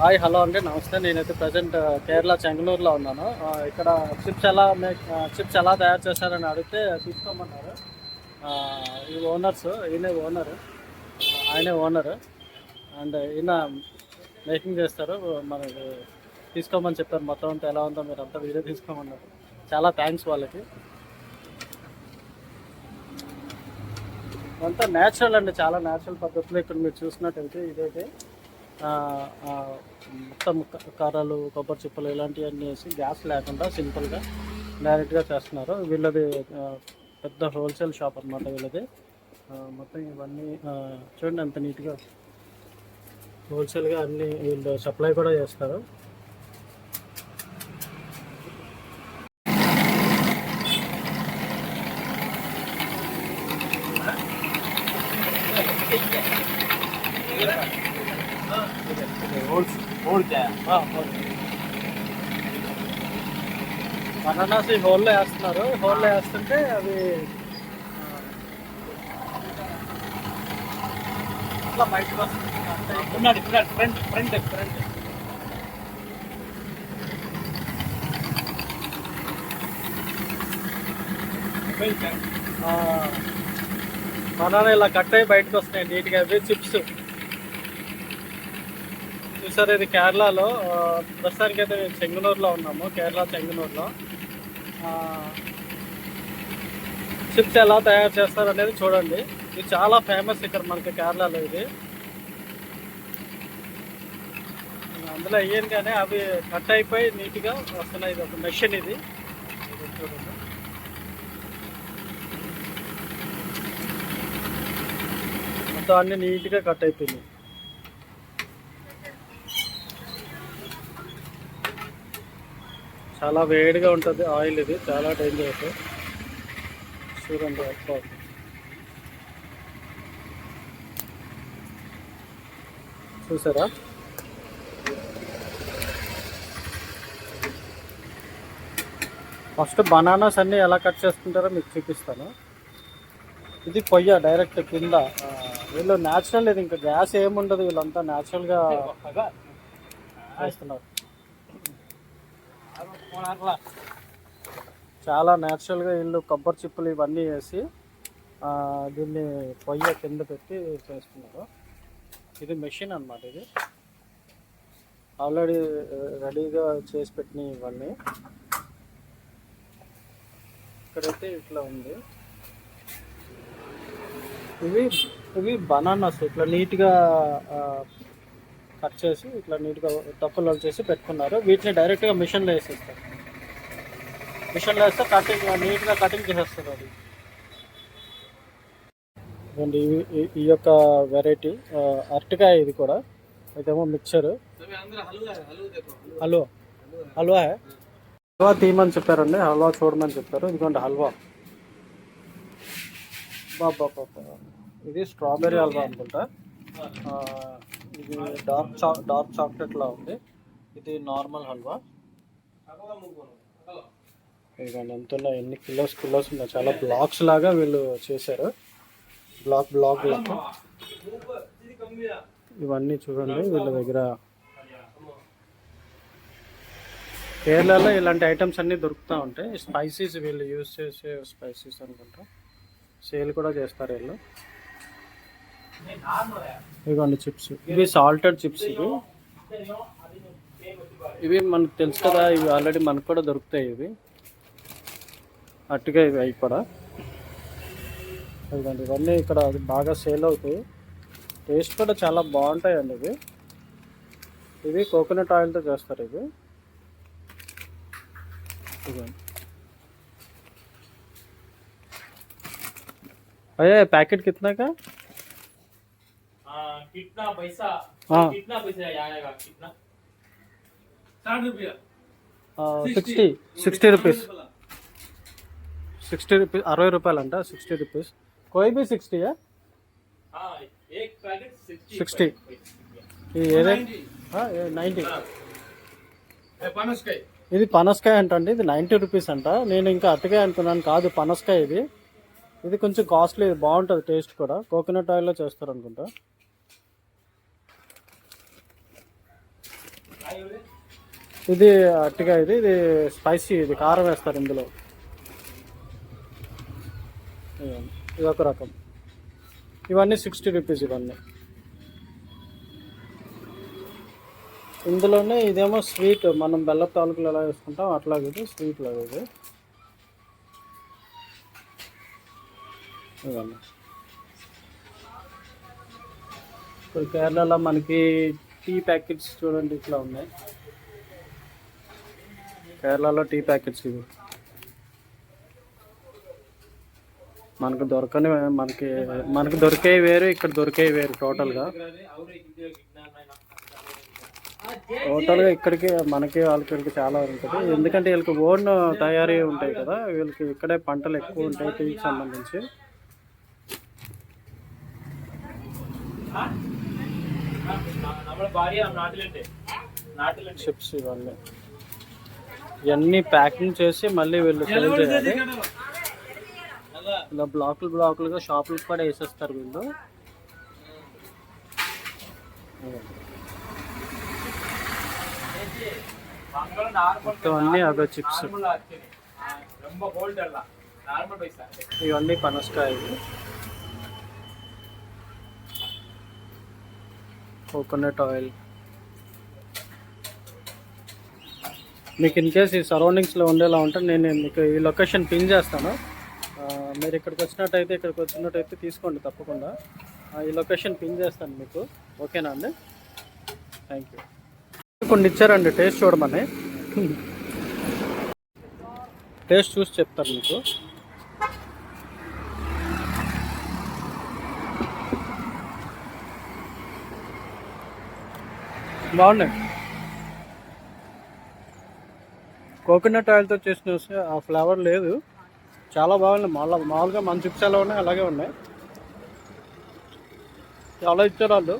Hi hello అండి. నమస్తే. నేనైతే ప్రజెంట్ కేరళ చెంగళూరులో ఉన్నాను. ఇక్కడ చిప్స్ ఎలా మేక్ చిప్స్ ఎలా తయారు చేశారని అడిగితే తీసుకోమన్నారు. ఈ ఓనర్స్ ఈయనే ఓనర్. ఆయనే ఓనర్. అండ్ ఈయన మేకింగ్ చేస్తారు. మనకి తీసుకోమని చెప్పారు. మొత్తం అంతా ఎలా ఉందో మీరు అంతా వీడియో తీసుకోమన్నారు. చాలా థ్యాంక్స్ వాళ్ళకి. అంతా న్యాచురల్ అండి. చాలా న్యాచురల్ పద్ధతిలో ఇక్కడ మీరు చూసినట్టయితే ఇదైతే. మొత్తం క- కారాలు కొబ్బరి చిప్పలు ఇలాంటివన్నీ వేసి గ్యాస్ లేకుండా సింపుల్గా డైరెక్ట్గా చేస్తున్నారు. వీళ్ళది పెద్ద హోల్సేల్ షాప్ అనమాట వీళ్ళది. మొత్తం ఇవన్నీ చూడండి అంత నీట్గా హోల్సేల్గా అన్నీ వీళ్ళు సప్లై కూడా చేస్తారు. అనానాస్ ఈ హోల్లో వేస్తున్నారు. హోల్లో వేస్తుంటే అవి అట్లా బయటకు వస్తుంది. ఉన్నాడు ఉన్నాడు. Front front front. మన ఇలా కట్ అయ్యి బయటకు వస్తున్నాయి. నీట్గా అవి చిప్స్. చూసారు ఇది కేరళలో ప్రస్తుతానికి అయితే మేము చెంగనూరులో ఉన్నాము కేరళ చెంగనూరులో. చిప్స్ ఎలా తయారు చేస్తారు అనేది చూడండి. ఇది చాలా ఫేమస్ ఇక్కడ మనకి కేరళలో ఇది. అందులో అయ్యాను కానీ అవి కట్ అయిపోయి నీట్గా వస్తున్నాయి ఇది ఒక మెషిన్ ఇది. చూడండి మొత్తం అన్ని నీట్గా కట్ అయిపోయింది చాలా వేడిగా ఉంటుంది ఆయిల్ ఇది చాలా డేంజరస్ చూడండి. చూసారా? ఫస్ట్ బనానాస్ అన్నీ ఎలా కట్ చేసుకుంటారో మీకు చూపిస్తాను. ఇది పొయ్య డైరెక్ట్ కింద. వీళ్ళు న్యాచురల్ ఇది ఇంకా గ్యాస్ ఏముండదు వీళ్ళంతా న్యాచురల్గా చేస్తున్నారు. చాలా న్యాచురల్గా వీళ్ళు కొబ్బరి చిప్పులు ఇవన్నీ వేసి దీన్ని పొయ్య కింద పెట్టి చేస్తున్నారు. ఇది మెషిన్ అన్నమాట ఇది. ఆల్రెడీ రెడీగా చేసి పెట్టిన ఇవన్నీ. ఇక్కడైతే ఇట్లా ఉంది. ఇవి ఇవి బనానాస్ ఇట్లా నీట్గా కట్ చేసి ఇట్లా నీట్గా తప్పులు చేసి పెట్టుకున్నారు. వీటిని డైరెక్ట్గా మిషన్లో వేసేస్తారు. మిషన్లో వేస్తే కటింగ్ నీట్గా కటింగ్ చేసేస్తారు అది. ఈ- ఈ యొక్క వెరైటీ అరటికాయ ఇది కూడా. ఇదేమో మిక్చర్ హల్వా. హల్వా హల్వా తీయమని చెప్పారండి. హల్వా చూడమని చెప్పారు. ఇదిగోండి హల్వా. బాబా ఇది స్ట్రాబెర్రీ హల్వా అనుకుంటా. ఇది డార్క్ చా డార్క్ చాక్లెట్ లా ఉంది. ఇది నార్మల్ హల్వా. ఇదిగోండి ఎంత ఉన్నాయి? ఎన్ని కిలోస్ కిలోస్ ఉన్నాయి? చాలా బ్లాక్స్ లాగా వీళ్ళు చేశారు. బ్లాక్ బ్లాక్ లాగా ఇవన్నీ చూడండి వీళ్ళ దగ్గర. కేరళలో ఇలాంటి ఐటమ్స్ అన్నీ దొరుకుతూ ఉంటాయి. స్పైసీస్ వీళ్ళు యూజ్ చేసే స్పైసీస్ అనుకుంటా. సేల్ కూడా చేస్తారు వీళ్ళు. ఇదిగోండి చిప్స్ ఇవి సాల్టెడ్ చిప్స్ ఇవి ఇవి మనకు తెలుసు కదా ఇవి ఆల్రెడీ మనకు కూడా దొరుకుతాయి ఇవి అట్టుగా ఇవి అవి కూడా ఇదిగోండి ఇవన్నీ ఇక్కడ బాగా సేల్ అవుతాయి టేస్ట్ కూడా చాలా బాగుంటాయండి ఇవి ఇవి కోకోనట్ ఆయిల్తో చేస్తారు ఇవి ఇదిగోండి भैया पैकेट कितना का कितना पैसा हाँ कितना पैसा आएगा कितना साठ रुपया sixty sixty rupees sixty rupees అరవై రూపాయలు అంట సిక్స్టీ రూపీస్ కోయి బి సిక్స్టీ हाँ एक पैकेट సిక్స్టీ सिक्सटी ఇది ఏదే నైంటీ पनसकाय ఇది పనసకాయ అంటండి ఇది నైంటీ రూపీస్ అంట నేను ఇంకా అట్టకాయ అనుకున్నాను కాదు పనసకాయ ఇది ఇది కొంచెం కాస్ట్లీ బాగుంటుంది టేస్ట్ కూడా కోకోనట్ ఆయిల్లో చేస్తారు అనుకుంటా ఇది అట్టిగా ఇది ఇది స్పైసీ ఇది కారం వేస్తారు ఇందులో. ఇది ఒక రకం. ఇవన్నీ సిక్స్టీ రూపీస్ ఇవన్నీ. ఇందులోనే ఇదేమో స్వీట్ మనం బెల్లపు తాలూకులు ఎలా వేసుకుంటాం అట్లాగే ఇది స్వీట్ లాగా ఇది. ఇవన్నీ ఇప్పుడు కేరళలో మనకి టీ ప్యాకెట్స్ చూడండి ఇట్లా ఉన్నాయి. కేరళలో టీ ప్యాకెట్స్ ఇవి మనకు దొరకని మనకి మనకు దొరికేవి వేరు ఇక్కడ దొరికేవి వేరు టోటల్గా టోటల్గా ఇక్కడికి మనకి వాళ్ళకి చాలా ఉంటుంది ఎందుకంటే వీళ్ళకి ఓన్ తయారీ ఉంటాయి కదా వీళ్ళకి ఇక్కడే పంటలు ఎక్కువ ఉంటాయి టీకి సంబంధించి చిప్స్ ఇవన్నీ ఇవన్నీ ప్యాకింగ్ చేసి మళ్ళీ వీళ్ళు సెల్ చేయాలి. ఇలా బ్లాకులు బ్లాకులుగా షాపులకు కూడా వేసేస్తారు వీళ్ళు. మొత్తం అన్నీ అదో చిప్స్. ఇవన్నీ పనసకాయలు కోకోనట్ ఆయిల్. మీకు ఇన్ కేస్ ఈ సరౌండింగ్స్లో ఉండేలా ఉంటే నేను మీకు ఈ లొకేషన్ పిన్ చేస్తాను. మీరు ఇక్కడికి వచ్చినట్టయితే ఇక్కడికి వచ్చినట్టయితే తీసుకోండి తప్పకుండా. ఈ లొకేషన్ పిన్ చేస్తాను మీకు. ఓకేనా అండి? థ్యాంక్ యూ కొన్ని ఇచ్చారండి టేస్ట్ చూడమని. టేస్ట్ చూసి చెప్తారు మీకు. బాగున్నాయి. కోకోనట్ ఆయిల్తో చేసిన వస్తే ఆ ఫ్లేవర్ లేదు. చాలా బాగున్నాయి మామూలుగా మామూలుగా మన చిప్స్ ఎలా ఉన్నాయి అలాగే ఉన్నాయి. చాలా ఇచ్చారు వాళ్ళు.